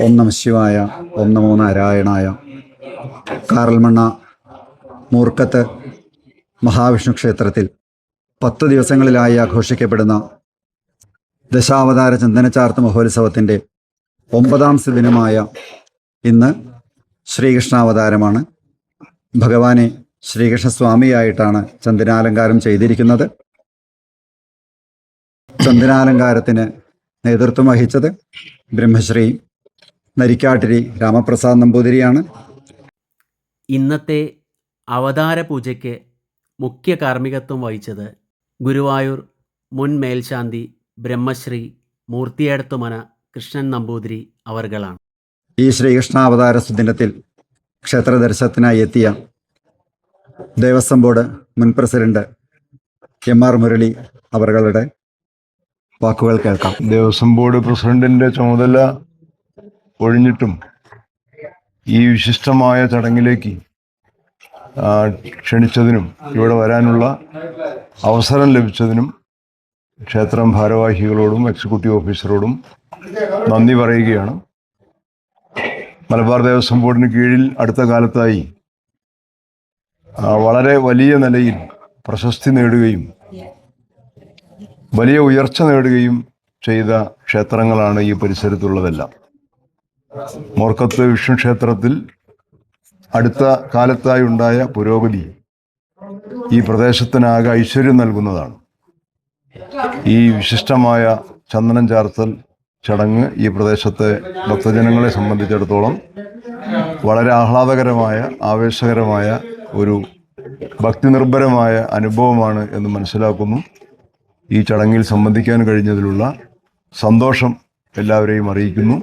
ഓം നമ ശിവായ ഓം നമോ നാരായണായ. കാറൽമണ്ണ മൂർക്കത്ത് മഹാവിഷ്ണു ക്ഷേത്രത്തിൽ പത്ത് ദിവസങ്ങളിലായി ആഘോഷിക്കപ്പെടുന്ന ദശാവതാര ചന്ദനചാർത്ത് മഹോത്സവത്തിന്റെ ഒമ്പതാം ദിനമായ ഇന്ന് ശ്രീകൃഷ്ണാവതാരമാണ്. ഭഗവാനെ ശ്രീകൃഷ്ണസ്വാമിയായിട്ടാണ് ചന്ദനാലങ്കാരം ചെയ്തിരിക്കുന്നത്. ചന്ദനാലങ്കാരത്തിന് നേതൃത്വം വഹിച്ചത് ബ്രഹ്മശ്രീ നരിക്കാട്ടിരി രാമപ്രസാദ് നമ്പൂതിരിയാണ്. ഇന്നത്തെ അവതാര പൂജയ്ക്ക് മുഖ്യ കാർമ്മികത്വം വഹിച്ചത് ഗുരുവായൂർ മുൻ മേൽശാന്തി ബ്രഹ്മശ്രീ മൂർത്തിയേടത്തുമന കൃഷ്ണൻ നമ്പൂതിരി അവർകളാണ്. ഈ ശ്രീകൃഷ്ണ അവതാര സുദിനത്തിൽ ക്ഷേത്ര ദർശനത്തിനായി എത്തിയ ദേവസ്വം ബോർഡ് മുൻ പ്രസിഡന്റ് എം ആർ മുരളി അവരുടെ വാക്കുകൾ കേൾക്കാം. ദേവസ്വം ബോർഡ് പ്രസിഡന്റിന്റെ ചുമതല ഒഴിഞ്ഞിട്ടും ഈ വിശിഷ്ടമായ ചടങ്ങിലേക്ക് ക്ഷണിച്ചതിനും ഇവിടെ വരാനുള്ള അവസരം ലഭിച്ചതിനും ക്ഷേത്രം ഭാരവാഹികളോടും എക്സിക്യൂട്ടീവ് ഓഫീസറോടും നന്ദി പറയുകയാണ്. മലബാർ ദേവസ്വം ബോർഡിന് കീഴിൽ അടുത്ത കാലത്തായി വളരെ വലിയ നിലയിൽ പ്രശസ്തി നേടുകയും വലിയ ഉയർച്ച നേടുകയും ചെയ്ത ക്ഷേത്രങ്ങളാണ് ഈ പരിസരത്തുള്ളതെല്ലാം. മോർക്കത്ത് വിഷ്ണു ക്ഷേത്രത്തിൽ അടുത്ത കാലത്തായി ഉണ്ടായ പുരോഗതി ഈ പ്രദേശത്തിനാകെ ഐശ്വര്യം നൽകുന്നതാണ്. ഈ വിശിഷ്ടമായ ചന്ദനം ചാർത്തൽ ചടങ്ങ് ഈ പ്രദേശത്തെ ഭക്തജനങ്ങളെ സംബന്ധിച്ചിടത്തോളം വളരെ ആഹ്ലാദകരമായ ആവേശകരമായ ഒരു ഭക്തി നിർഭരമായ അനുഭവമാണ് എന്ന് മനസ്സിലാക്കുന്നു. ഈ ചടങ്ങിൽ സംബന്ധിക്കാൻ കഴിഞ്ഞതിലുള്ള സന്തോഷം എല്ലാവരെയും അറിയിക്കുന്നു.